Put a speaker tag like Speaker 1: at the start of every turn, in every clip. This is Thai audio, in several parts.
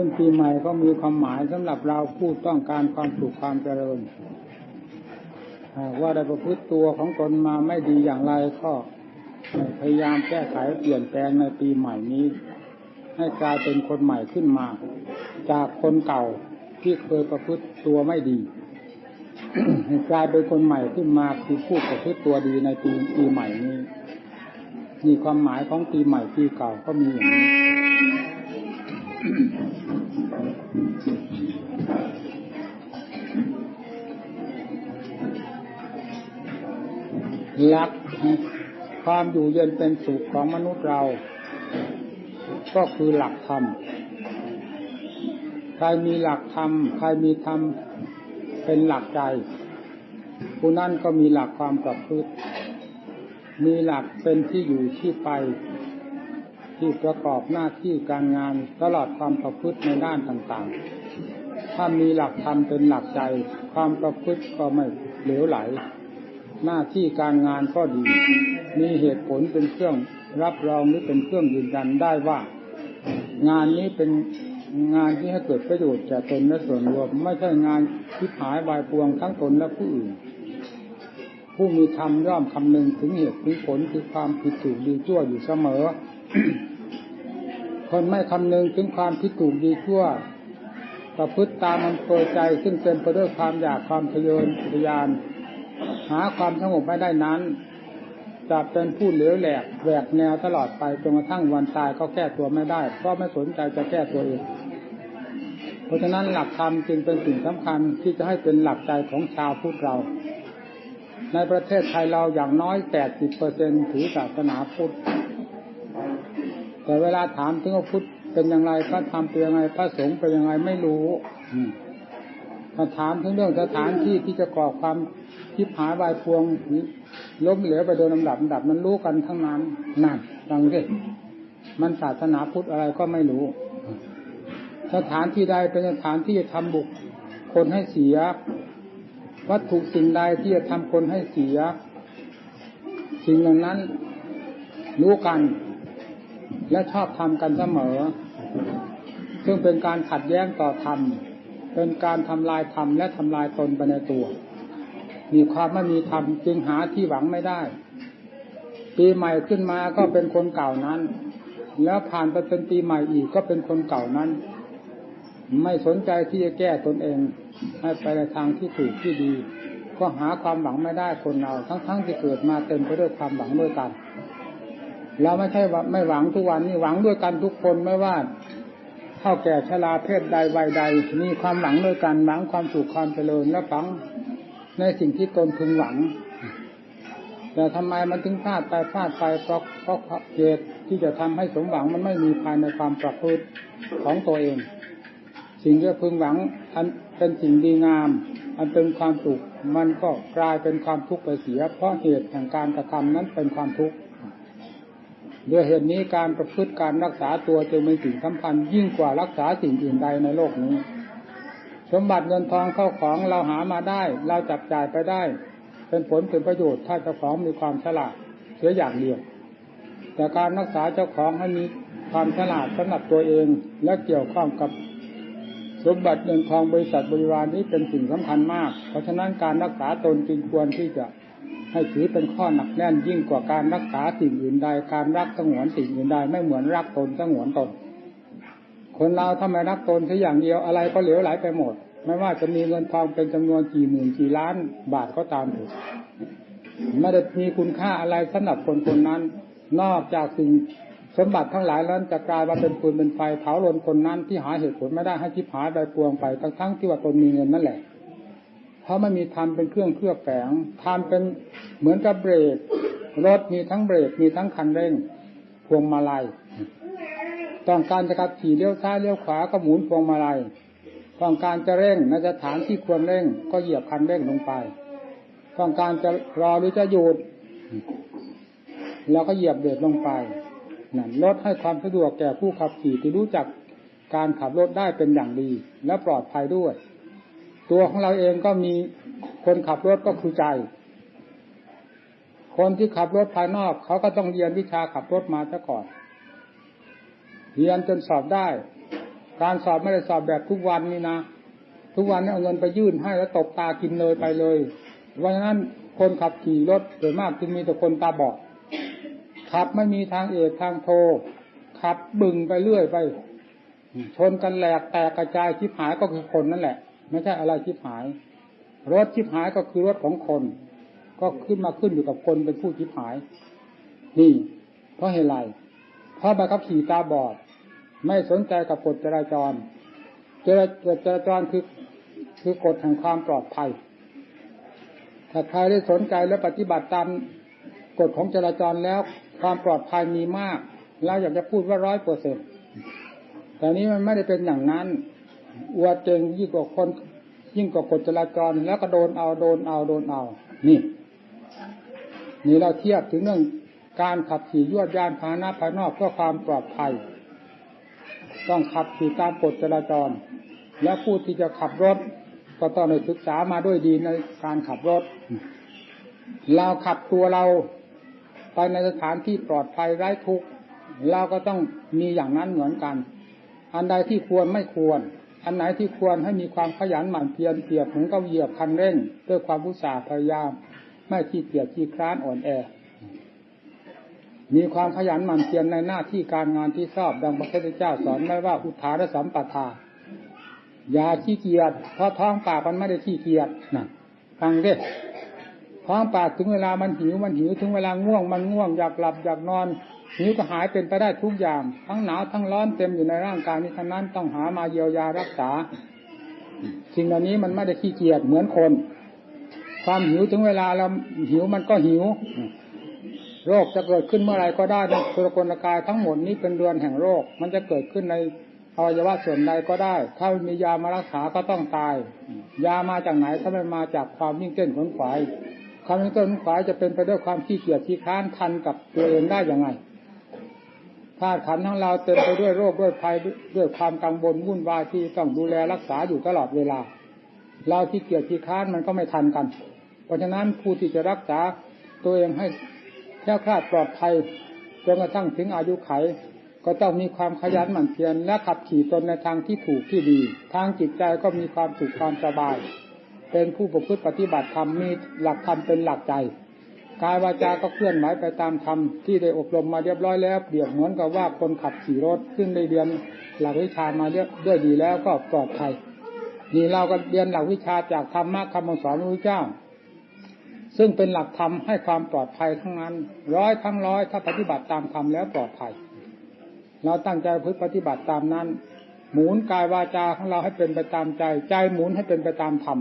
Speaker 1: ขึ้นปีใหม่ก็มีความหมายสำหรับเราผู้ต้องการความสุขความเจริญหากว่าได้ประพฤติตัวของตนมาไม่ดีอย่างไรก็พยายามแก้ไขเปลี่ยนแปลงในปีใหม่นี้ ให้กลายเป็นคนใหม่ขึ้นมา จากคนเก่าที่เคยประพฤติตัวไม่ดีกลายเป็นคนใหม่ขึ้นมาคือผู้ประพฤติตัวดีในปีปีใหม่นี้มีความหมายของปีใหม่ปีเก่าก็มีอย่างนี้ หลักความอยู่เย็นเป็นสุขของมนุษย์เรา ก็คือหลักธรรม ใครมีหลักธรรม ใครมีธรรมเป็นหลักใจ ผู้นั้นก็มีหลักความประพฤติ มีหลักเป็นที่อยู่ที่ไป ที่ประกอบหน้าที่การงานตลอดความประพฤติในด้านต่างๆ ถ้ามีหลักธรรมเป็นหลักใจ ความประพฤติก็ไม่เหลวไหล หน้าที่การงานก็ดี มีเหตุผลเป็นเครื่องรับรองหรือเป็นเครื่องยืนยันได้ว่า งานนี้เป็นงานที่ให้เกิดประโยชน์แก่ตนและส่วนรวมไม่ใช่งานที่หายวายปวงทั้งตนและผู้อื่น ผู้มีธรรมย่อมคำนึงถึงเหตุถึงผลคือความผิดถูกดีชั่วอยู่เสมอ คนไม่คำนึงถึงความผิดถูกดีชั่วประพฤติตามมันเปิดใจซึ่งเต็มไปด้วยความอยากความทะเยอทะยาน หาความสงบไม่ได้นั้นจะเป็นผู้เหลวแหลกแหวกแนวตลอดไปจนกระทั่งวันตายก็แก้ตัวไม่ได้เพราะไม่สนใจจะแก้ตัวเองเพราะฉะนั้นหลักธรรมจึงเป็นสิ่งสำคัญที่จะให้เป็นหลักใจของชาวพุทธเรา ในประเทศไทยเราอย่างน้อยแปดสิบเปอร์เซ็นถือศาสนาพุทธ แต่เวลาถามถึงว่าพุทธเป็นอย่างไรพระธรรมเป็นยังไงพระสงฆ์เป็นยังไงไม่รู้ถ้าถามถึงเรื่องสถานที่ที่จะก่อความทิพหายวายพวงล้มเหลวไปโดยลำดับลำดับมันรู้กันทั้งนั้นนั่นฟังดิมันศาสนาพุทธอะไรก็ไม่รู้ สถานที่ใดเป็นสถานที่จะทำบุคคลให้เสีย วัตถุสิ่งใดที่จะทำคนให้เสีย สิ่งเหล่านั้นรู้กัน และชอบทำกันเสมอ ซึ่งเป็นการขัดแย้งต่อธรรม เป็นการทำลายธรรมและทำลายตนไปในตัว มีความไม่มีธรรมจึงหาที่หวังไม่ได้ ปีใหม่ขึ้นมาก็เป็นคนเก่านั้น แล้วผ่านไปเป็นปีใหม่อีกก็เป็นคนเก่านั้น ไม่สนใจที่จะแก้ตนเองให้ไปในทางที่ถูกที่ดี ก็หาความหวังไม่ได้คนเรา ทั้งๆทที่เกิดมาเต็มไปด้วยความหวังด้วยกัน เราไม่ใช่ว่าไม่หวังทุกวันนี้หวังด้วยกันทุกคนไม่ว่าเท่าแก่ชราเพศใดวัยใด มีความหวังด้วยกันหวังความสุขความเจริญและฝังในสิ่งที่ตนพึงหวัง แต่ทำไมมันถึงพลาดไปพลาดไปเพราะเพราะเหตุที่จะทำให้สมหวังมันไม่มีภายในความประพฤติของตัวเอง สิ่งที่พึงหวังอันเป็นสิ่งดีงาม อันเป็นความสุขมันก็กลายเป็นความทุกข์ไปเสีย เพราะเหตุแห่งการกระทำนั้นเป็นความทุกข์ ด้วยเหตุนี้การประพฤติการรักษาตัวจึงเป็นสิ่งสำคัญยิ่งกว่ารักษาสิ่งอื่นใดในโลกนี้ สมบัติเงินทองเข้าของเราหามาได้ เราจับจ่ายไปได้ เป็นผลเป็นประโยชน์ถ้าเจ้าของมีความฉลาดเสียอย่างเดียว แต่การรักษาเจ้าของให้มีความฉลาดสำหรับตัวเองและเกี่ยวข้องกับสมบัติเงินทองบริษัทบริวารนี้เป็นสิ่งสำคัญมาก เพราะฉะนั้นการรักษาตนจึงควรที่จะ ให้ถือเป็นข้อหนักแน่นยิ่งกว่าการรักษาสิ่งอื่นใด การรักสงวนสิ่งอื่นใดไม่เหมือนรักตนสงวนตน คนเราถ้าไมรักตนแค่อย่างเดียวอะไรก็เหลวไหลไปหมด ไม่ว่าจะมีเงินทองเป็นจำนวนกี่หมื่นกี่ล้านบาทก็ตามถอะไม่ได้มีคุณค่าอะไรสำหรับคนคนนั้น นอกจากสิ่งสมบัติทั้งหลายนั้นจะกลายมาเป็นปืนเป็นไฟเผาลนคนนั้นที่หาเหตุผลไม่ได้ให้ทิพหายใดปวงไปทั้งทั้งที่ว่าตนมีเงินนั่นแหละ ราะไม่มีธรรมเป็นเครื่องเคลือบแฝงธรรมเป็นเหมือนกับเบรกรถมีทั้งเบรกมีทั้งคันเร่ง พวงมาลัยต้องการจะขับขี่เลี้ยวซ้ายเลี้ยวขวาก็หมุนพวงมาลัยต้องการจะเร่งในสถานที่ควรเร่ง ก็เหยียบคันเร่งลงไป ต้องการจะรอหรือจะหยุดเราก็เหยียบเบรกลงไปนั่นลดให้ความสะดวกแก่ผู้ขับขี่ที่รู้จักการขับรถได้เป็นอย่างดี และปลอดภัยด้วย ตัวของเราเองก็มีคนขับรถก็คือใจ คนที่ขับรถภายนอก เขาก็ต้องเรียนวิชาขับรถมาซะก่อน เรียนจนสอบได้ การสอบไม่ได้สอบแบบทุกวันนี่นะ ทุกวันนี้เอาเงินไปยื่นให้แล้วตบตากินเลยไปเลยเพราะฉะนั้นคนขับขี่รถโดยมากจึงมีแต่คนตาบอดขับไม่มีทางเอกทางโท ขับบึงไปเรื่อยไป ชนกันแหลกแตกกระจายชิบหายก็คือคนนั่นแหละ ไม่ใช่อะไรชิบหาย รถชิบหายก็คือรถของคน ก็ขึ้นมาขึ้นอยู่กับคนเป็นผู้ชิบหาย นี่ เพราะเหตุไรเพราะใบขับขี่ตาบอด ไม่สนใจกับกฎจราจรจราจราจรคือคือกฎแห่งความปลอดภัย ถ้าใครได้สนใจและปฏิบัติตามกฎของจราจรแล้วความปลอดภัยมีมาก เราอยากจะพูดว่าร้อยเปอร์เซ็นแต่นี้มันไม่ได้เป็นอย่างนั้น อวดเจงยิ่งกว่าคน ยิ่งกว่ากฎจราจรแล้วก็โดนเอาโดนเอาโดนเอา นี่ นี่เราเทียบถึงเรื่องการขับขี่ยวดยานพาหนะภายนอกเพื่อความปลอดภัย ต้องขับขี่ตามกฎจราจร และผู้ที่จะขับรถ ก็ต้องได้ศึกษามาด้วยดีในการขับรถ เราขับตัวเราไปในสถานที่ปลอดภัยไร้ทุกข์เราก็ต้องมีอย่างนั้นเหมือนกัน อันใดที่ควรไม่ควร อันไหนที่ควรให้มีความขยันหมั่นเพียรเปียบเหมือนกับเหยียบคันเร่ง ด้วยความอุตสาห์พยายาม ไม่ขี้เกียจขี้คร้านอ่อนแอ มีความขยันหมั่นเพียรในหน้าที่การงานที่ชอบดังพระพุทธเจ้าสอนไว้ว่าอุทานสัมปทาอย่าขี้เกียจเพราะท้องปากมันไม่ได้ขี้เกียจนะฟังดิท้องปากถึงเวลามันหิวมันหิวถึงเวลาง่วงมันง่วงอยากหลับอยากนอน หิวก็หายเป็นไปได้ทุกอย่าง ทั้งหนาวทั้งร้อนเต็มอยู่ในร่างกายนี้ทั้งนั้นต้องหามาเยียวยารักษาสิ่งเหล่านี้มันไม่ได้ขี้เกียจเหมือนคน ความหิวถึงเวลาเราหิวมันก็หิว โรคจะเกิดขึ้นเมื่อไรก็ได้ในสุรกลกายทั้งหมดนี้เป็นเดือนแห่งโรค มันจะเกิดขึ้นในอวัยวะส่วนใดก็ได้ ถ้ามียามารักษาก็ต้องตาย ยามาจากไหนถ้าไม่มาจากความยิ่งเต้นขนขวายความยิ่งเต้นขนขวายจะเป็นไปด้วยความขี้เกียจขี้ค้านทันกับตัวเองได้อย่างไง ธาตุขันธ์ทั้งเราเต็มไปด้วยโรคด้วยภัยด้วยความกังวลวุ่นวายที่ต้องดูแลรักษาอยู่ตลอดเวลา เราที่เกียจที่ค้านมันก็ไม่ทันกัน เพราะฉะนั้นผู้ที่จะรักษาตัวเองให้แค่คลาดปลอดภัยจนกระทั่งถึงอายุไข ก็ต้องมีความขยันหมั่นเพียรและขับขี่ตนในทางที่ถูกที่ดี ทางจิตใจก็มีความสุขความสบาย เป็นผู้ประพฤติปฏิบัติธรรมมีหลักธรรมเป็นหลักใจ กายวาจาก็เคลื่อนไหวไปตามธรรมที่ได้อบรมมาเรียบร้อยแล้วเปรียบเหมือนกับว่าคนขับขี่รถซึ่งได้เรียนหลักวิชามาเรียบด้วยดีแล้วก็ปลอดภัยนี่เราก็เรียนหลักวิชาจากธรรมะคำสอนพระพุทธเจ้า ซึ่งเป็นหลักธรรมให้ความปลอดภัยทั้งนั้น ร้อยทั้งร้อยถ้าปฏิบัติตามธรรมแล้วปลอดภัย เราตั้งใจพึ่ปฏิบัติตามนั้น หมุนกายวาจาของเราให้เป็นไปตามใจ ใจหมุนให้เป็นไปตามธรรม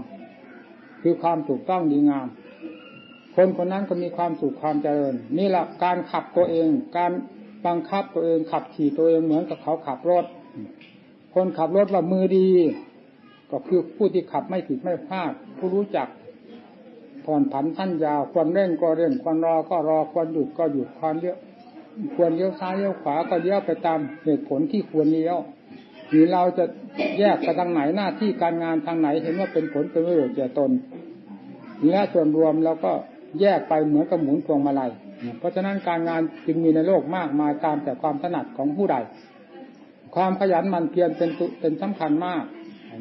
Speaker 1: คือความถูกต้องดีงาม คนคนนั้นก็มีความสุขความเจริญ นี่แหละการขับตัวเอง การบังคับตัวเองขับขี่ตัวเองเหมือนกับเขาขับรถ คนขับรถว่ามือดี ก็คือผู้ที่ขับไม่ผิดไม่พลาดผู้รู้จักผ่อนผันท่านยาวควรเร่งก็เร่งควรรอก็รอควรหยุดก็หยุดควรเลี้ยวควรเลี้ยวซ้ายเลี้ยวขวาก็เลี้ยวไปตามเหตุผลที่ควรเลี้ยวหรือเราจะแยกไปทางไหนหน้าที่การงานทางไหนเห็นว่าเป็นผลเป็นประโยชน์แก่ตน และส่วนรวมเราก็ แยกไปเหมือนกับหมุนพวงมาลัย เพราะฉะนั้นการงานจึงมีในโลกมากมายตามแต่ความถนัดของผู้ใด ความขยันหมั่นเพียรเป็นเป็นสำคัญมาก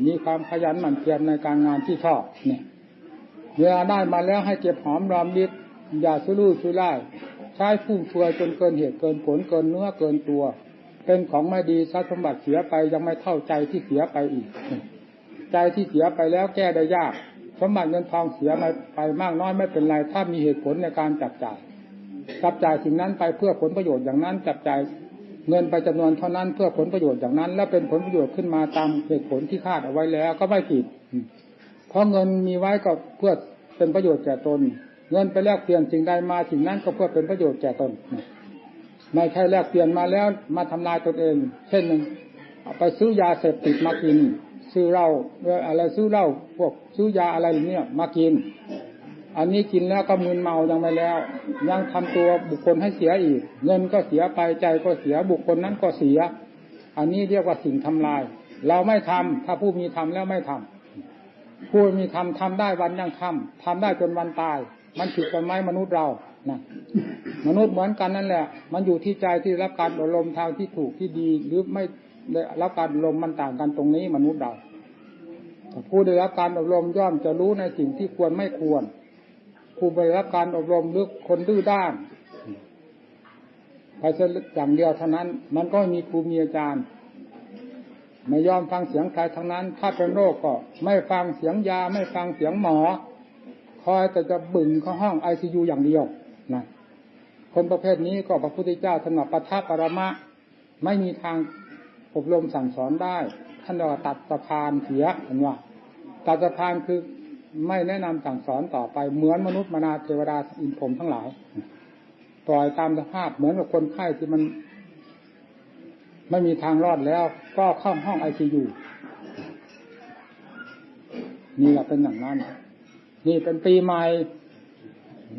Speaker 1: มีความขยันหมั่นเพียรในการงานที่ชอบเนี่ย เวลาได้มาแล้วให้เก็บหอมรอมริบอย่าสุรุ่ยสุร่ายใช้ฟุ่มเฟือยจนเกินเหตุเกินผลเกินเนื้อเกินตัว เป็นของไม่ดีทรัพย์สมบัติเสียไปยังไม่เท่าใจที่เสียไปอีก ใจที่เสียไปแล้วแก้ได้ยาก สมบัติเงินทองเสียไปมากน้อยไม่เป็นไรถ้ามีเหตุผลในการจับจ่ายจับจ่ายสิ่งนั้นไปเพื่อผลประโยชน์อย่างนั้น จับจ่ายเงินไปจำนวนเท่านั้นเพื่อผลประโยชน์อย่างนั้น แล้วเป็นผลประโยชน์ขึ้นมาตามเหตุผลที่คาดเอาไว้แล้ว ก็ไม่ผิด เพราะเงินมีไว้ก็เพื่อเป็นประโยชน์แก่ตน เงินไปแลกเปลี่ยนสิ่งใดมาสิ่งนั้นก็เพื่อเป็นประโยชน์แก่ตนไม่ใช่แลกเปลี่ยนมาแล้วมาทำลายตนเอง เช่นหนึ่งไปซื้อยาเสพติดมากิน ซื้อเหล้าอะไรซื้อเหล้าพวกซื้อยาอะไรเนี่ยมากิน อันนี้กินแล้วก็มึนเมายังไม่แล้ว ยังทำตัวบุคคลให้เสียอีก เงินก็เสียไปใจก็เสียบุคคลนั้นก็เสีย อันนี้เรียกว่าสิ่งทำลาย เราไม่ทำถ้าผู้มีทำแล้วไม่ทำผู้มีทำทำได้วันยังทำทำได้จนวันตาย มันผิดกันไหมมนุษย์เรานะมนุษย์เหมือนกันนั่นแหละ มันอยู่ที่ใจที่รับการอบรมทางที่ถูกที่ดีหรือไม่ได้รับการอบรมมันต่างกันตรงนี้มนุษย์เรา ผู้ได้รับการอบรมย่อมจะรู้ในสิ่งที่ควรไม่ควร ผู้ได้รับการอบรมหรือคนดื้อด้านไปเสียอย่างเดียวเท่านั้น มันก็มีครูมีอาจารย์ ไม่ยอมฟังเสียงใครทั้งนั้น ถ้าเป็นโรคก็ ไม่ฟังเสียงยา ไม่ฟังเสียงหมอ คอยแต่จะบึ่งเข้าห้องไอซียูอย่างเดียวนะคนประเภทนี้ก็พระพุทธเจ้าถนัดปทับปรมะ ไม่มีทางอบรมสั่งสอนได้ ท่านเรียกว่าตัดสะพานเสียเห็นว่า ตัดสะพานคือไม่แนะนำสั่งสอนต่อไปเหมือนมนุษย์มนาเทวดาอินพรมทั้งหลาย ปล่อยตามสภาพเหมือนกับคนไข้ที่มัน ไม่มีทางรอดแล้ว ก็เข้าห้องไอซียูนี่แหละเป็นอย่างนั้น นี่เป็นปีใหม่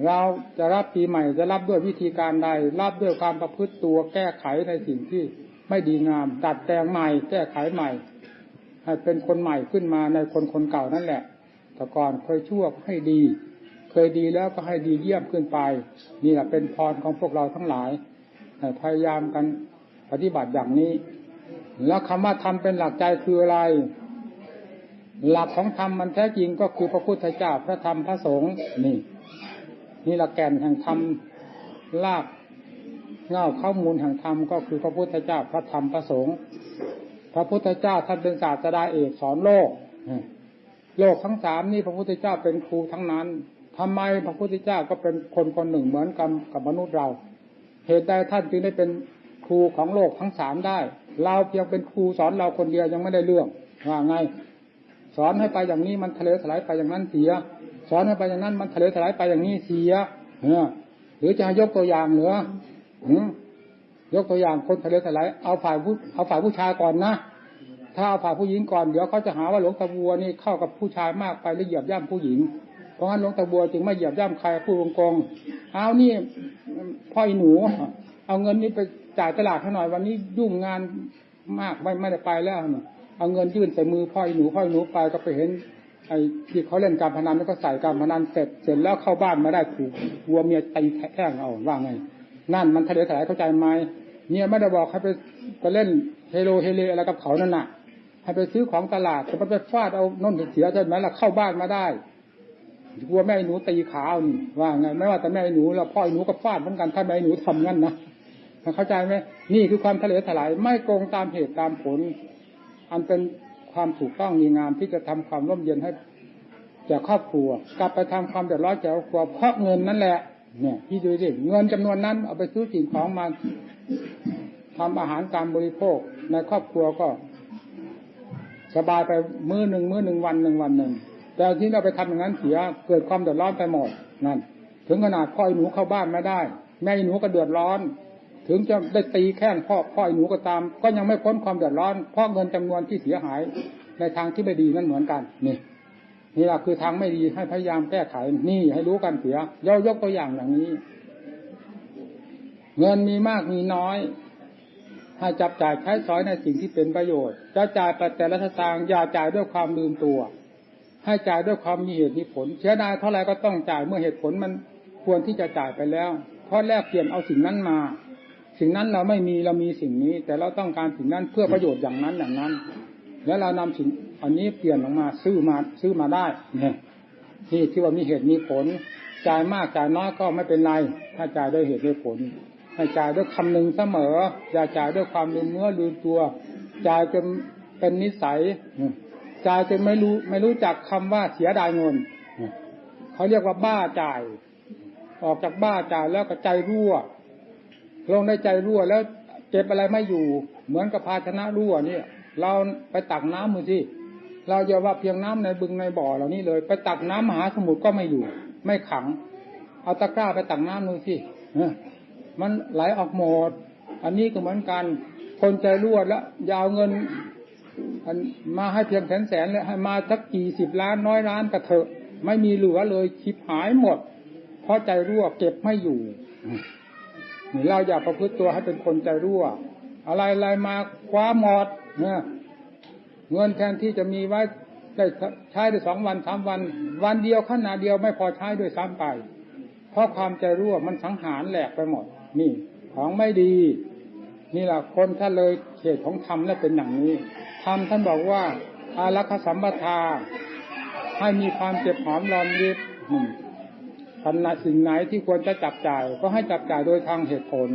Speaker 1: เราจะรับปีใหม่ จะรับด้วยวิธีการใด รับด้วยความประพฤติตัวแก้ไขในสิ่งที่ไม่ดีงาม ตัดแต่งใหม่ แก้ไขใหม่ ให้เป็นคนใหม่ขึ้นมาในคนคนเก่านั่นแหละ แต่ก่อนเคยชั่วให้ดี เคยดีแล้วก็ให้ดีเยี่ยมขึ้นไป นี่แหละเป็นพรของพวกเราทั้งหลายพยายามกันปฏิบัติอย่างนี้ แล้วคำว่าทำเป็นหลักใจคืออะไร หลักของธรรมมันแท้จริงก็คือพระพุทธเจ้าพระธรรมพระสงฆ์นี่นี่หลักแก่นแห่งธรรมลากเงาข้อมูลแห่งธรรมก็คือพระพุทธเจ้าพระธรรมพระสงฆ์ พระพุทธเจ้าท่านเป็นศาสดาเอกสอนโลก โลกทั้งสามนี่พระพุทธเจ้าเป็นครูทั้งนั้นทำไมพระพุทธเจ้าก็เป็นคนคนหนึ่งเหมือนกับกับมนุษย์เรา เหตุใดท่านจึงได้เป็นครูของโลกทั้งสามได้ เราเพียงเป็นครูสอนเราคนเดียวยังไม่ได้เรื่องว่าไง สอนให้ไปอย่างนี้มันทะเลถลายไปอย่างนั้นเสีย สอนให้ไปอย่างนั้นมันทะเลถลายไปอย่างนี้เสียเออหรือจะยกตัวอย่างเหรือ ยกตัวอย่างคนทะเลถลายเอาฝ่ายผู้เอาฝ่ายผู้ชายก่อนนะถ้าเอาฝ่ายผู้หญิงก่อนเดี๋ยวเขาจะหาว่าหลวงตาบัวนี่เข้ากับผู้ชายมากไปแล้วเหยียบย่ำผู้หญิง เพราะงั้นหลวงตาบัวจึงไม่เหยียบย่ำใครผู้รงกองเอานี่พ่ออีหนู เอาเงินนี้ไปจ่ายตลาดให้หน่อยวันนี้ยุ่งงานมากไม่ไม่ได้ไปแล้วเอาเงินยื่นใส่มือพ่ออีหนูพ่ออีหนูไปก็ไปเห็นไอ้ที่เขาเล่นการพนันแล้วก็ใส่การพนันเสร็จเสร็จแล้วเข้าบ้านมาได้ถูกวัวเมียตีแท่งเอาว่าไง นั่นมันทะเลถลายเข้าใจไหมเนี่ยไม่ได้บอกให้ไปไปเล่นเฮโลเฮเลอะไรกับเขานั่นน่ะ ให้ไปซื้อของตลาดแต่ไปฟาดเอาน้นเสียใช่ไหมล่ะเข้าบ้านมาได้กลัวแม่หนูตีขาเอานี่ว่าไงไม่ว่าแต่แม่หนูแล้วพ่อหนูก็ฟาดเหมือนกันถ้าแม่หนูทำงั้นนะเข้าใจไหมนี่คือความทะเลถลายไม่โกงตามเหตุตามผล อันเป็นความถูกต้องมีงามที่จะทำความร่มเย็นให้แก่ครอบครัว กลับไปทำความเดือดร้อนแก่ครอบครัวเพราะเงินนั่นแหละ เนี่ยพี่ดูสิเงินจำนวนนั้นเอาไปซื้อสิ่งของมาทำอาหารการบริโภคในครอบครัวก็ สบายไปมื้อหนึ่งมื้อหนึ่งวันหนึ่งวันหนึ่งแต่ที่เราไปทำอย่างนั้นเสียเกิดความเดือดร้อนไปหมดนั่นถึงขนาดพ่อหนูเข้าบ้านไม่ได้ แม่หนูก็เดือดร้อน ถึงจะได้ตีแข้งพ่อพ่อหนูก็ตาม ก็ยังไม่พ้นความเดือดร้อนเพราะเงินจำนวนที่เสียหายในทางที่ไม่ดีนั่นเหมือนกันนี่ นี่แหละคือทางไม่ดีให้พยายามแก้ไขนี่ให้รู้กันเสียย่อยกตัวอย่างอย่างนี้ เงินมีมากมีน้อยให้จับจ่ายใช้สอยในสิ่งที่เป็นประโยชน์ จะจ่ายไปแต่ละสตางอย่าจ่ายด้วยความลืมตัว ให้จ่ายด้วยความมีเหตุมีผลเสียดายเท่าไรก็ต้องจ่ายเมื่อเหตุผลมันควรที่จะจ่ายไปแล้วเพราะแลกเปลี่ยนเอาสิ่งนั้นมา สิ่งนั้นเราไม่มีเรามีสิ่งนี้ แต่เราต้องการสิ่งนั้นเพื่อประโยชน์อย่างนั้นอย่างนั้น แล้วเรานำสิ่ง อันนี้เปลี่ยนออกมาซื้อมาซื้อมาได้เนี่ยนี่ที่ว่ามีเหตุมีผลจ่ายมากจ่ายน้อยก็ไม่เป็นไร ถ้าจ่ายด้วยเหตุด้วยผลให้จ่ายด้วยคำหนึ่งเสมอ อย่าจ่ายด้วยความลืมเนื้อลืมตัวจ่ายจนเป็นนิสัยจ่ายจนไม่รู้ไม่รู้จักคำว่าเสียดายเงินเขาเรียกว่าบ้าจ่าย ออกจากบ้าจ่ายแล้วก็ใจรั่วลงในใจรั่วแล้วเก็บอะไรไม่อยู่ เหมือนกับภาชนะรั่วเนี่ย เราไปตักน้ำมือที่ เราอย่าว่าเพียงน้ำในบึงในบ่อเหล่านี้เลย ไปตักน้ำมหาสมุทรก็ไม่อยู่ ไม่ขัง เอาตะกร้าไปตักน้ำมือที่มันไหลออกหมด อันนี้ก็เหมือนกัน คนใจรั่วแล้วยาวเงินมาให้เพียงแสนแสนเลยให้มาสักกี่สิบล้านน้อยล้านกระเถอะ ไม่มีเหลือเลยชิบหายหมด เพราะใจรั่วเก็บไม่อยู่เราอย่าประพฤติตัวให้เป็นคนใจรั่ว อะไรอะไรมาคว้าหมดเนี่ย เงินแทนที่จะมีไว้ได้ใช้ได้สองวันสามวัน วันเดียวขนาดเดียวไม่พอใช้ด้วยซ้ำไป เพราะความใจรั่วมันสังหารแหลกไปหมด นี่ ของไม่ดี นี่แหละคนท่าเลยเขตของธรรมและเป็นอย่างนี้ธรรมท่านบอกว่า อารักขสัมปทา ให้มีความเจ็บหอมรอมริบทันสิ่งไหนที่ควรจะจับจ่าย ก็ให้จับจ่ายโดยทางเหตุผล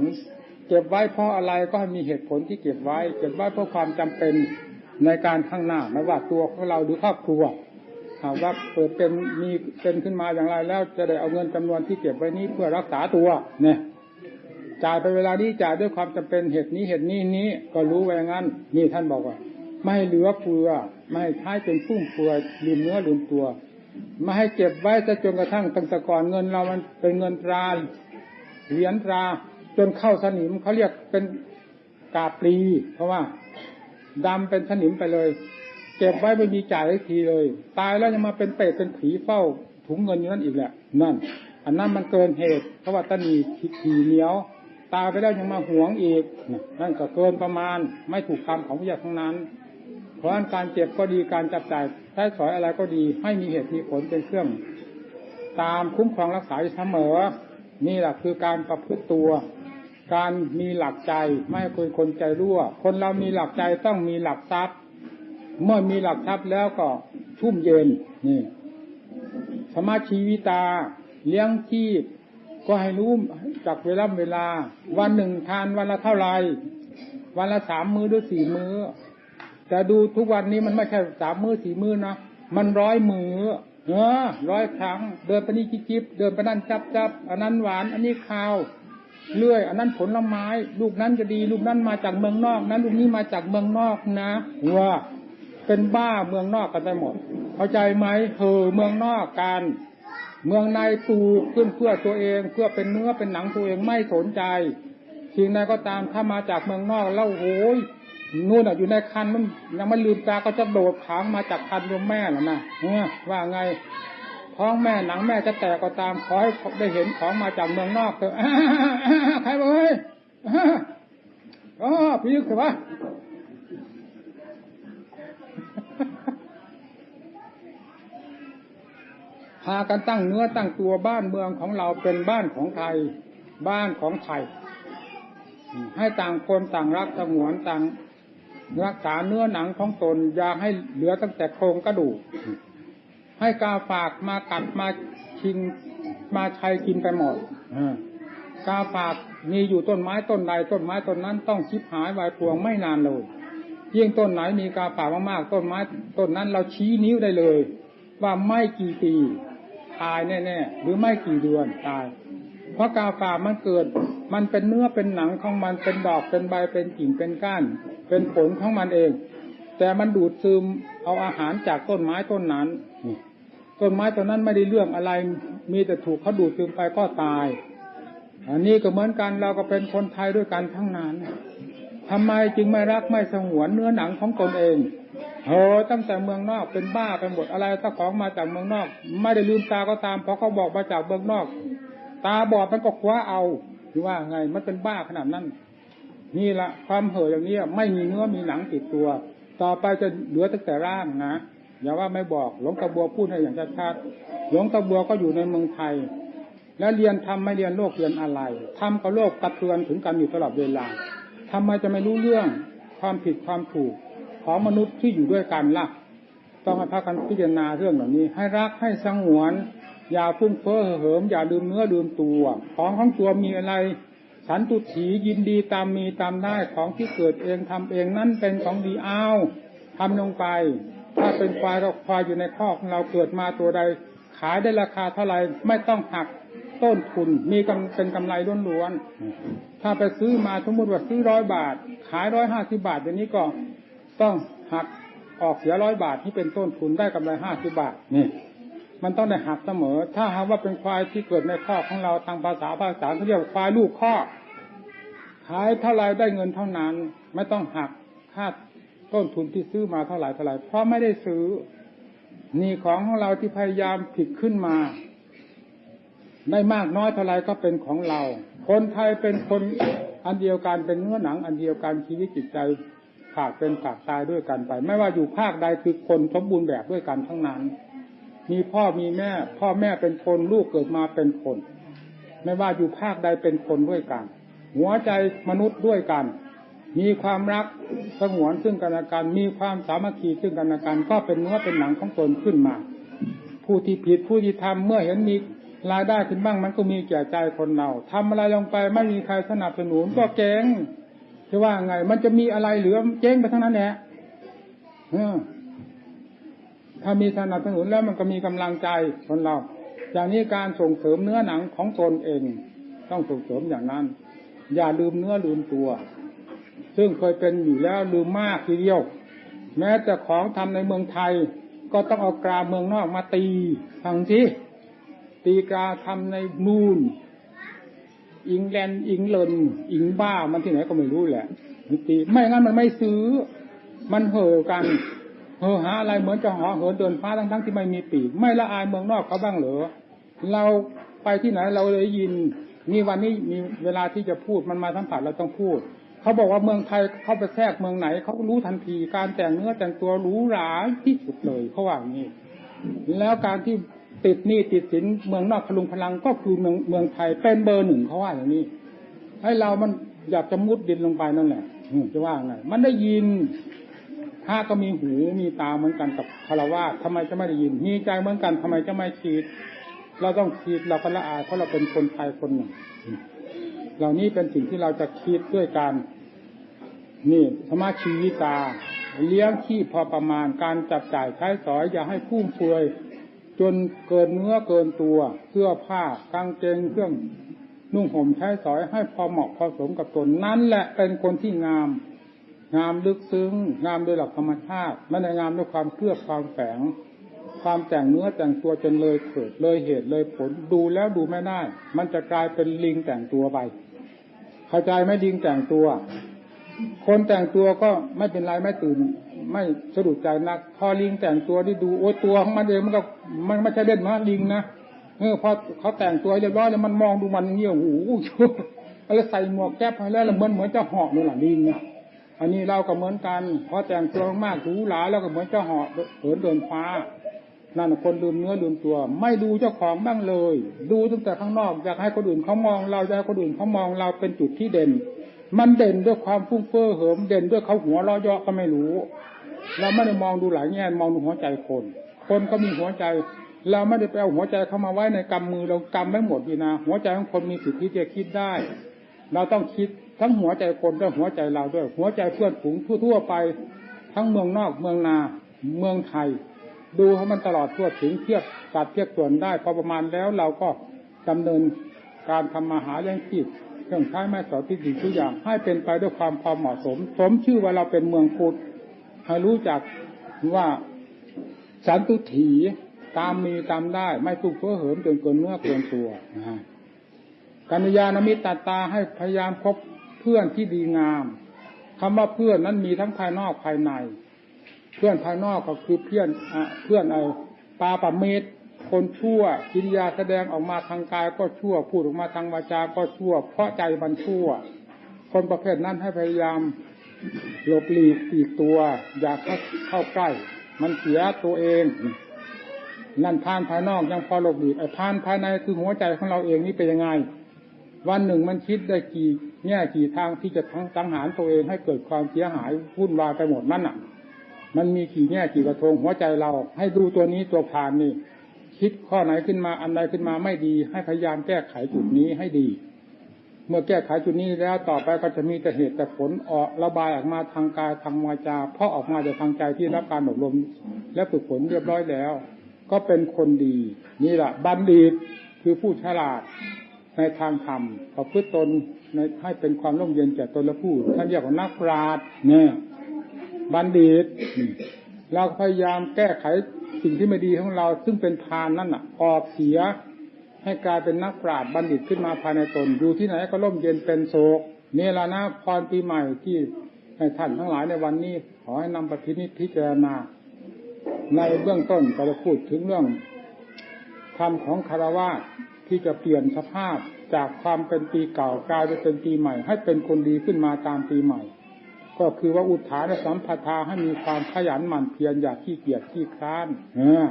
Speaker 1: เก็บไว้เพราะอะไรก็ให้มีเหตุผลที่เก็บไว้ เก็บไว้เพราะความจำเป็น ในการข้างหน้าไม่ว่าตัวของเราหรือครอบครัวหากว่าเกิดเป็นมีเป็นขึ้นมาอย่างไรแล้วจะได้เอาเงินจำนวนที่เก็บไว้นี้เพื่อรักษาตัวเนี่ยจ่ายไปเวลานี้จ่ายด้วยความจำเป็นเหตุนี้เหตุนี้นี้ก็รู้ไว้อย่างนั้น นี่ท่านบอกว่า ไม่เหลือเฟือไม่ให้ใช้เป็นฟุ่มเฟือยลืมเนื้อลืมตัวไม่ให้เก็บไว้จะจนกระทั่งตั้งแต่ก่อนเงินเรามันเป็นเงินตราเหรียญตราจนเข้าสนิมเขาเรียกเป็นกาปลีเพราะว่า ดำเป็นสนิมไปเลย เก็บไว้ไม่มีจ่ายทีเลย ตายแล้วยังมาเป็นเปรตเป็นผีเฝ้าถุงเงินอยู่นั่นอีกแหละ นั่น อันนั้นมันเกินเหตุเพราะว่าตันีผีเหนียว ตายไปแล้วยังมาหวงอีก นั่นก็เกินประมาณ ไม่ถูกคำของพระเจ้าทั้งนั้น เพราะการเจ็บก็ดีการจับจ่ายใช้สอยอะไรก็ดีให้มีเหตุมีผลเป็นเครื่อง ตามคุ้มครองรักษาอยู่เสมอ นี่แหละคือการประพฤติตัว การมีหลักใจไม่ให้คนใจรั่ว คนเรามีหลักใจต้องมีหลักทรัพย์ เมื่อมีหลักทรัพย์แล้วก็ชุ่มเย็นนี่สมาชีวิตา เลี้ยงชีพก็ให้รู้จากเวลาเวลา วันหนึ่งทานวันละเท่าไรวันละสามมือหรือสี่มือแต่ดูทุกวันนี้มันไม่ใช่สามมือสี่มือนะมันร้อยมือเออร้อยครั้ง เดินไปนี่จิ๊บเดินไปนั่นจับจับอันนั้นหวาน อันนี้ข้าว เลื่อย อันนั้นผลไม้ ลูกนั้นจะดี ลูกนั้นมาจากเมืองนอก นั้นลูกนี้มาจากเมืองนอกนะว่าเป็นบ้าเมืองนอกกันไปหมด เข้าใจไหมเออเมืองนอกกันเมืองในปลูกขึ้นเพื่อตัวเอง เพื่อเป็นเนื้อเป็นหนังตัวเองไม่สนใจสิ่งใดก็ตามถ้ามาจากเมืองนอกแล้วโอ้ยนู่นอยู่ในคันมันยังไม่ลืมตาก็จะโดดผางมาจากคันยมแม่แล้วนะว่าไง ท้องแม่หนังแม่จะแตกก็ตามขอให้ได้เห็นของมาจากเมืองนอกเถอะใครบอกเฮ้ยอ๋อพี่ยึกเถอะวะพากันตั้งเนื้อตั้งตัวบ้านเมืองของเราเป็นบ้านของไทย บ้านของไทย ให้ต่างคนต่างรักสงวนต่างรักษาเนื้อหนังของตนอย่าให้เหลือตั้งแต่โครงกระดูก ให้กาฝากมากัดมาชิงมาชัยกินไปหมดกาฝากมีอยู่ต้นไม้ต้นใดต้นไม้ต้นนั้นต้องชิบหายวายพวงไม่นานเลยยิ่งต้นไหนมีกาฝากมากๆต้นไม้ต้นนั้นเราชี้นิ้วได้เลย ว่าไม่กี่ปีตายแน่ๆหรือไม่กี่เดือนตาย เพราะกาฝากมันเกิด มันเป็นเนื้อเป็นหนังของมันเป็นดอกเป็นใบเป็นกิ่งเป็นก้าน เป็นผลของมันเอง แต่มันดูดซึม เอาอาหารจากต้นไม้ต้นนั้นต้นไม้ต้นนั้นไม่ได้เรื่องอะไร มีแต่ถูกเขาดูดซึมไปก็ตาย อันนี้ก็เหมือนกันเราก็เป็นคนไทยด้วยกันทั้งนั้นทำไมจึงไม่รักไม่สงวนเนื้อหนังของตนเองโหตั้งแต่เมืองนอกเป็นบ้าไปหมดอะไรถ้าของมาจากเมืองนอก ไม่ได้ลืมตาก็ตามเพราะเขาบอกมาจากเมืองนอก ตาบอดมันก็คว้าเอาหรือว่าไงมันเป็นบ้าขนาดนั้น นี่ละความเห่ออย่างนี้ไม่มีเนื้อมีหนังติดตัว ต่อไปจะเหลือตั้งแต่ร่างนะอย่าว่าไม่บอกหลวงตาบัวพูดให้อย่างชัดๆหลวงตาบัวก็อยู่ในเมืองไทย แล้วเรียนทำไม่เรียนโลกเรียนอะไรทำกับโลกกระเทือนถึงกันอยู่ตลอดเวลาทำไมจะไม่รู้เรื่องความผิดความถูกของมนุษย์ที่อยู่ด้วยกันล่ะ ต้องมาพักกันพิจารณาเรื่องเหล่านี้ ให้รักให้สงวน อย่าฟุ้งเฟ้อเหิมอย่าลืมเนื้อลืมตัว ของของตัวมีอะไร สันตุถียินดีตามมีตามได้ของที่เกิดเองทำเองนั่นเป็นของดีอ้าวทำลงไป ถ้าเป็นควายเราควายอยู่ในคอกเราเกิดมาตัวใด ขายได้ราคาเท่าไหร่ไม่ต้องหักต้นทุนมีกำเป็นกำไรล้วนๆถ้าไปซื้อมาสมมติว่าซื้อร้อยบาท ขายร้อยห้าสิบาทอย่างนี้ก็ต้องหักออกเสียร้อยบาทที่เป็นต้นทุนได้กำไรห้าสิบาทนี่ มันต้องได้หักเสมอ ถ้าหากว่าเป็นควายที่เกิดในข้อของเราทางภาษาภาษาเขาเรียกควายลูกข้อขายเท่าไรได้เงินเท่านั้น ไม่ต้องหักค่าต้นทุนที่ซื้อมาเท่าไหร่เท่าไหร่เพราะไม่ได้ซื้อนี่ของของเราที่พยายามผิดขึ้นมา ได้มากน้อยเท่าไรก็เป็นของเรา คนไทยเป็นคนอันเดียวกันเป็นเนื้อหนัง อันเดียวกันชีวิตจิตใจฝากเป็นฝากตายด้วยกันไป ไม่ว่าอยู่ภาคใดคือคนสมบูรณ์แบบด้วยกันทั้งนั้น มีพ่อมีแม่ พ่อแม่เป็นคนลูกเกิดมาเป็นคน ไม่ว่าอยู่ภาคใดเป็นคนด้วยกัน หัวใจมนุษย์ด้วยกัน มีความรักสงวนซึ่งกันและกัน มีความสามัคคีซึ่งกันและกัน ก็เป็นเนื้อเป็นหนังของตนขึ้นมา ผู้ที่ผิดผู้ที่ทำเมื่อเห็นมีรายได้ขึ้นบ้างมันก็มีแก่ใจคนเราทำอะไรลงไปไม่มีใครสนับสนุนก็เจ๊งจะว่าไง มันจะมีอะไรเหลือเจ๊งไปทั้งนั้นแหละ ถ้ามีสนับสนุนแล้วมันก็มีกำลังใจคนเรา อย่างนี้การส่งเสริมเนื้อหนังของตนเอง ต้องส่งเสริมอย่างนั้น อย่าลืมเนื้อลืมตัว ซึ่งเคยเป็นอยู่แล้วลืมมากทีเดียว แม้แต่ของทำในเมืองไทย ก็ต้องเอากราเมืองนอกมาตีฟังสิตีกราทำในนูนอิงแลนด์อิงเลนอิงบ้ามันที่ไหนก็ไม่รู้แหละมันตีไม่งั้นมันไม่ซื้อ มันเห่อกัน เห่อหาอะไรเหมือนจะหอเหินเดินฟ้าทั้งทั้งที่ไม่มีปีก ไม่ละอายเมืองนอกเขาบ้างเหรอเราไปที่ไหนเราเลยยินมีวันนี้มีเวลาที่จะพูดมันมาสัมผัสเราต้องพูด เขาบอกว่าเมืองไทยเข้าไปแทรกเมืองไหนเขารู้ทันที การแต่งเนื้อแต่งตัวรู้หราที่สุดเลยเขาว่าอย่างนี้ แล้วการที่ติดหนี้ติดสินเมืองนอกพลุงพลังก็คือเมืองเมืองไทยเป็นเบอร์หนึ่งเขาว่าอย่างนี้ให้เรามันอยากจะมุดดินลงไปนั่นแหละจะว่าไงมันได้ยิน พระก็มีหูมีตาเหมือนกันกับคารวะทำไมจะไม่ได้ยิน มีใจเหมือนกันทำไมจะไม่คิด เราต้องคิดเราก็ละอายเพราะเราเป็นคนไทยคนหนึ่ง เหล่านี้เป็นสิ่งที่เราจะคิดด้วยการนี่สมาชีวิตา เลี้ยงที่พอประมาณการจับจ่ายใช้สอย อย่าให้ฟุ่มเฟือยจนเกินเนื้อเกินตัว เสื้อผ้ากางเกงเครื่องนุ่งห่มใช้สอยให้พอเหมาะพอสมกับตนนั่นแหละเป็นคนที่งาม งามลึกซึ้ง งามโดยหลักธรรมชาติไม่ได้งามด้วยความเคลือบความแฝง ความแต่งเนื้อแต่งตัวจนเลยเกิดเลยเหตุเลยผลดูแล้วดูไม่ได้ มันจะกลายเป็นลิงแต่งตัวไปเข้าใจไหมลิงแต่งตัว คนแต่งตัวก็ไม่เป็นไรไม่ตื่น ไม่สะดุดใจนัก พอลิงแต่งตัวที่ดูโอ้ตัวของมันเองมันก็มันไม่ใช่เล่นมาลิงนะเออพอเขาแต่งตัวเรียบร้อยแล้วมันมองดูมันเงี้ยโอ้โหอะไรใส่หมวกแก๊ปให้แล้วเหมือนเหมือนจะหอกนี่แหละลิงเนี่ย อันนี้เราก็เหมือนกันพอแต่งตัวมากหูหลาแล้วก็เหมือนเจะหอเหินเดินฟ้านั่นคนลืมเนื้อลืมตัว ไม่ดูเจ้าของบ้างเลย ดูตั้งแต่ข้างนอกอยากให้คนอื่นเขามอง เราจะให้คนอื่นเขามองเราเป็นจุดที่เด่น มันเด่นด้วยความฟุ้งเฟ้อเหิมเด่นด้วยเขาหัวเราะเยาะก็ไม่รู้ เราไม่ได้มองดูหลายแง่มองดูหัวใจคน คนก็มีหัวใจ เราไม่ได้ไปเอาหัวใจเข้ามาไว้ในกำมือเรากำไม่หมดดีนะหัวใจของคนมีสิทธิ์ที่จะคิดได้ เราต้องคิด ทั้งหัวใจคนด้วยหัวใจเราด้วย หัวใจเพื่อนฝูงทั่วๆไป ทั้งเมืองนอกเมืองนาเมืองไทย ดูให้มันตลอดทั่วถึงเทียบตัดเทียบส่วนได้พอประมาณแล้วเราก็ดำเนินการทำมาหาเลี้ยงชีพเครื่องใช้แม่สอนที่ดีทุกอย่างให้เป็นไปด้วยความพอเหมาะสม สมชื่อว่าเราเป็นเมืองพุทธให้รู้จักว่าสันตุถีตามมีตามได้ไม่ตุกเพื่อเหิมจนเกินเนื้อเกินตัวนะกัญญาณมิตรตาให้พยายามคบ เพื่อนที่ดีงามคำว่าเพื่อนนั้นมีทั้งภายนอกภายใน เพื่อนภายนอกก็คือเพื่อนเพื่อนเอาปาปะเมตคนชั่วกิริยาแสดงออกมาทางกายก็ชั่วพูดออกมาทางวาจาก็ชั่ว เพราะใจมันชั่ว คนประเภทนั้นให้พยายามหลบหลีกอีกตัว อย่าเข้าเข้าใกล้ มันเสียตัวเอง นั่นพานภายนอกยังพอหลบหลีกไอ้พานภายในคือหัวใจของเราเองนี่เป็นยังไง วันหนึ่งมันคิดได้กี่แง่กี่ทางที่จะทั้งสังหารตัวเองให้เกิดความเสียหายวุ่นวายไปหมดนั่นอะ มันมีกี่แง่กี่กระทงหัวใจเรา ให้ดูตัวนี้ตัวผ่านนี่ คิดข้อไหนขึ้นมาอันใดขึ้นมาไม่ดี ให้พยายามแก้ไขจุดนี้ให้ดี เมื่อแก้ไขจุดนี้แล้วต่อไปก็จะมีแต่เหตุแต่ผลออกระบายออกมาทางกายทางวาจาเพราะออกมาจากทางใจที่รับการอบรม และฝึกฝนเรียบร้อยแล้ว ก็เป็นคนดี นี่แหละบัณฑิตคือผู้ฉลาด ในทางธรรมประพฤติตนให้เป็นความร่มเย็นแก่ตนและผู้ท่านเรียกว่านักปราชญ์เนี่ยบัณฑิตเราพยายามแก้ไขสิ่งที่ไม่ดีของเราซึ่งเป็นทานนั่นอะ ออกเสีย ให้กลายเป็นนักปราชญ์บัณฑิตขึ้นมาภายในตนอยู่ที่ไหนก็ร่มเย็นเป็นโศกนี่ละนะพรปีใหม่ที่ให้ท่านทั้งหลายในวันนี้ ขอให้นำปฏินิพิจารณาในเบื้องต้นก็จะพูดถึงเรื่องธรรมของคารวะ ที่จะเปลี่ยนสภาพจากความเป็นปีเก่ากลายไปเป็นปีใหม่ ให้เป็นคนดีขึ้นมาตามปีใหม่ ก็คือว่าอุทานสัมปทาให้มีความขยันหมั่นเพียรอย่าขี้เกียจขี้คร้านเออ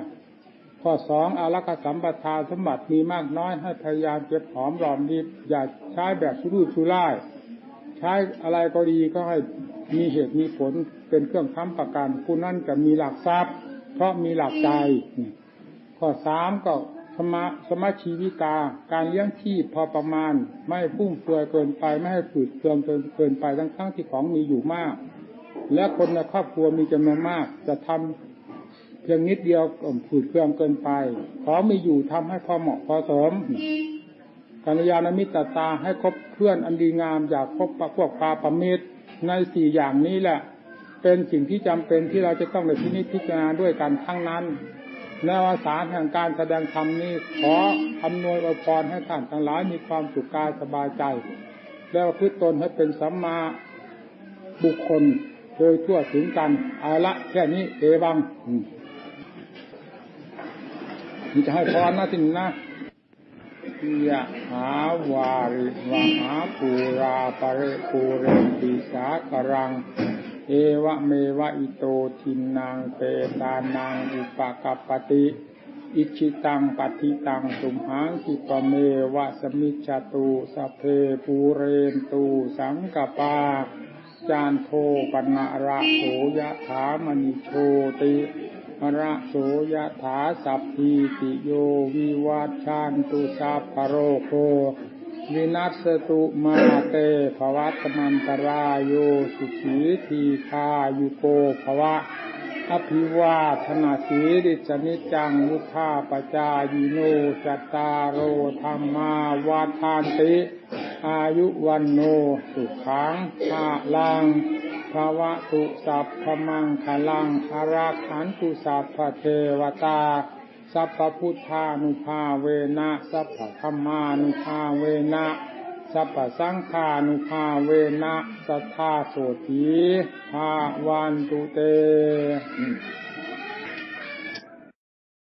Speaker 1: ข้อสองอารักสัมปทาสมบัติมีมากน้อยให้พยายามเก็บหอมรอมริบอย่าใช้แบบชุรุ่ยชุร่าย ใช้อะไรก็ดีก็ให้มีเหตุมีผลเป็นเครื่องค้ำประกันผู้นั้นจะมีหลักทรัพย์ เพราะมีหลักใจ ข้อสามก็ มาสมาชีวิกา การเลี้ยงชีพพอประมาณ ไม่พุ่งเฟือยเกินไปไม่ให้ฝืดเคืองเกินไปทั้งทั้งที่ของมีอยู่มาก และคนในครอบครัวมีจำนวนมาก จะทำเพียงนิดเดียวฝืดเคืองเกินไป ของมีอยู่ทำให้พอเหมาะพอสมกัญญาณมิตรตาให้คบเพื่อนอันดีงามอยากคบพวกปาประมิตรในสี่อย่างนี้แหละ เป็นสิ่งที่จำเป็นที่เราจะต้องในที่นี้พิจารณาด้วยกันทั้งนั้น ในวสารแห่งการแสดงธรรมนี้ขออำนวยอวยพรให้ท่านทั้งหลายมีความสุขกายสบายใจ แล้วพึ่ตนให้เป็นสัมมาบุคคลโดยทั่วถึงกัน เอาละแค่นี้เอวังนี่จะให้พรนะทีนี้นะยะหาวาริวหาปูราปะเรปูเรติสาครัง เอวะเมวะอิโตทินังเปตานังอุปกัปปติ อิชิตังปฏิตังสุมหังคิปเมวะสมิจตุสเพปูเรนตูสังกปา จานโทปนะระโสยะถามณิโชติระโสยถาสัพพิติโยวิวัชชันตุสัพพโรโค วินัสตุมาเตภวัตมันตรายโยสุขีทีคายุโกภวะอภิวาธนาสีริสนิจังมุทาปจายิโนจัตตารโรธรรมาวาทานติ อายุวันโนสุขังภาลังภาวะตุสัพพมังคลังอาราขันตุสัพพเทวตา สัพพพุทธานุภาเวนะสัพพธรรมานุภาเวนะสัพพสังฆานุภาเวนะสัทธาโสตีภาวันตุเต